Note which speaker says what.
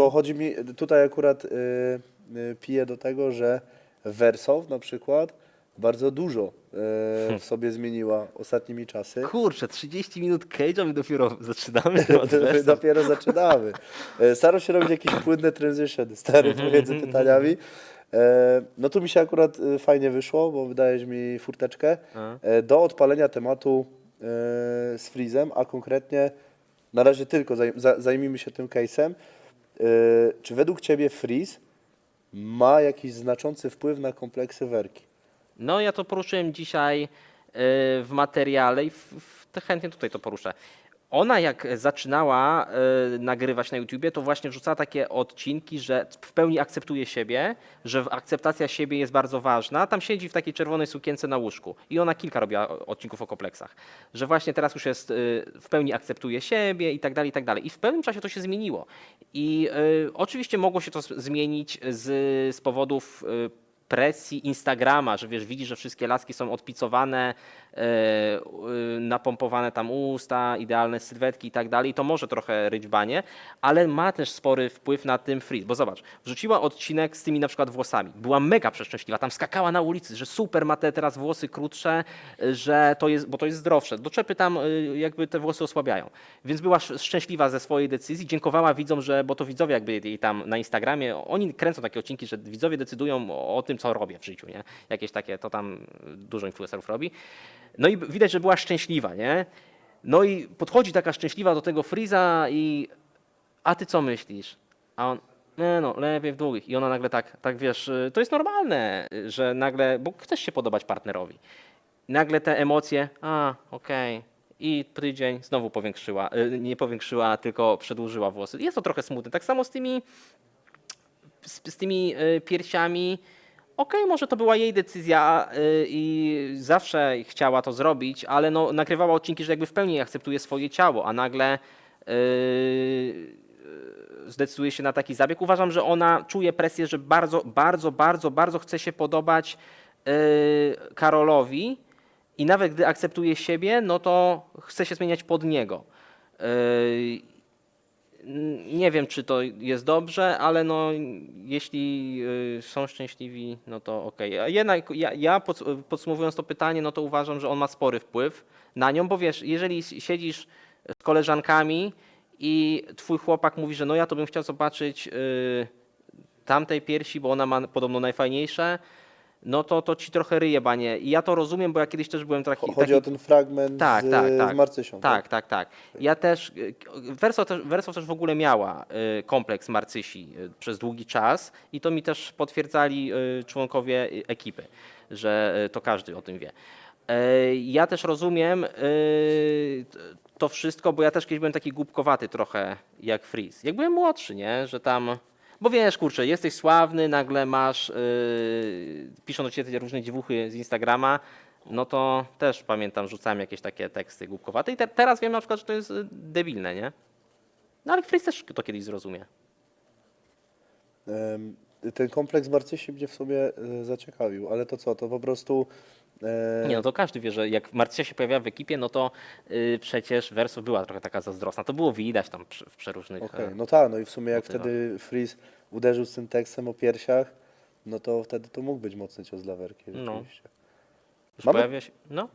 Speaker 1: Bo chodzi mi, tutaj akurat y, y, piję do tego, że Wersow na przykład bardzo dużo y, w sobie zmieniła ostatnimi czasy.
Speaker 2: Kurczę, 30 minut Cage'a my dopiero zaczynamy temat
Speaker 1: My
Speaker 2: Versa.
Speaker 1: dopiero zaczynamy. E, Staram się robić jakieś płynne transition stary
Speaker 2: Mhm,
Speaker 1: pomiędzy pytaniami. E, No tu mi się akurat e, fajnie wyszło, bo wydajesz mi furteczkę
Speaker 2: A.
Speaker 1: e, do odpalenia tematu e, z Freezem, a konkretnie na razie tylko zaj- za- zajmijmy się tym case'em. E, Czy według Ciebie Freeze ma jakiś znaczący wpływ na kompleksy werki?
Speaker 2: No ja to poruszyłem dzisiaj y, w materiale i w, w, chętnie tutaj to poruszę. Ona jak zaczynała y, nagrywać na YouTubie, to właśnie wrzucała takie odcinki, że w pełni akceptuje siebie, że akceptacja siebie jest bardzo ważna. Tam siedzi w takiej czerwonej sukience na łóżku i ona kilka robiła odcinków o kompleksach. Że właśnie teraz już jest, y, w pełni akceptuje siebie i tak dalej, i tak dalej. I w pewnym czasie to się zmieniło. I y, oczywiście mogło się to zmienić z, z powodów y, presji Instagrama, że wiesz, widzisz, że wszystkie laski są odpicowane, e, y, napompowane tam usta, idealne sylwetki i tak dalej, to może trochę ryć banie, ale ma też spory wpływ na tym freeze, bo zobacz, wrzuciła odcinek z tymi na przykład włosami, była mega przeszczęśliwa, tam skakała na ulicy, że super ma te teraz włosy krótsze, że to jest, bo to jest zdrowsze, doczepy tam y, jakby te włosy osłabiają, więc była sz- szczęśliwa ze swojej decyzji, dziękowała widzom, że, bo to widzowie jakby jej tam na Instagramie, oni kręcą takie odcinki, że widzowie decydują o tym, co robię w życiu, nie? Jakieś takie, to tam dużo influencerów robi. No i widać, że była szczęśliwa, nie? No i podchodzi taka szczęśliwa do tego Friza i a ty co myślisz? A on, nie no, lepiej w długich. I ona nagle tak, tak wiesz, y, to jest normalne, y, że nagle, bo chcesz się podobać partnerowi. Nagle te emocje, a, okej. I tydzień znowu powiększyła, y, nie powiększyła, tylko przedłużyła włosy. Jest to trochę smutne. Tak samo z tymi, z, z tymi piersiami. Okej, może to była jej decyzja y, i zawsze chciała to zrobić, ale no, nagrywała odcinki, że jakby w pełni akceptuje swoje ciało, a nagle y, zdecyduje się na taki zabieg. Uważam, że ona czuje presję, że bardzo, bardzo, bardzo, bardzo chce się podobać y, Karolowi i nawet gdy akceptuje siebie, no to chce się zmieniać pod niego. Nie wiem, czy to jest dobrze, ale no, jeśli y, są szczęśliwi, no to okej. A Jednak ja, ja pod, podsumowując to pytanie, no to uważam, że on ma spory wpływ na nią, bo wiesz, jeżeli siedzisz z koleżankami i twój chłopak mówi, że no ja to bym chciał zobaczyć y, tamtej piersi, bo ona ma podobno najfajniejsze, no to to ci trochę ryje banie. I ja to rozumiem, bo ja kiedyś też byłem taki...
Speaker 1: Chodzi
Speaker 2: taki
Speaker 1: o ten fragment
Speaker 2: tak,
Speaker 1: z,
Speaker 2: tak, tak.
Speaker 1: z Marcysią.
Speaker 2: Tak, tak, tak. Ja też, y, Verso też, Verso też w ogóle miała y, kompleks Marcysi y, przez długi czas i to mi też potwierdzali y, członkowie y, ekipy, że y, to każdy o tym wie. Y, Ja też rozumiem y, to wszystko, bo ja też kiedyś byłem taki głupkowaty trochę jak Freeze. Jak byłem młodszy, nie, że tam... Bo wiesz, kurczę, jesteś sławny, nagle masz, yy, piszą do ciebie te różne dziewuchy z Instagrama, no to też pamiętam, rzucałem jakieś takie teksty głupkowate i te, teraz wiem na przykład, że to jest y, debilne, nie? No ale Freeze też to kiedyś zrozumie.
Speaker 1: Ten kompleks Marcysi mnie w sobie e, zaciekawił, ale to co, to po prostu... e,
Speaker 2: Nie, no to każdy wie, że jak Marcia się pojawiała w ekipie, no to y, przecież Verso była trochę taka zazdrosna. To było widać tam przy, w przeróżnych...
Speaker 1: Okej,
Speaker 2: e,
Speaker 1: no tak, no i w sumie jak
Speaker 2: motywach.
Speaker 1: wtedy Freeze uderzył z tym tekstem o piersiach, no to wtedy to mógł być mocny cios dla Werki,
Speaker 2: No. już
Speaker 1: mamy-
Speaker 2: pojawia się... No,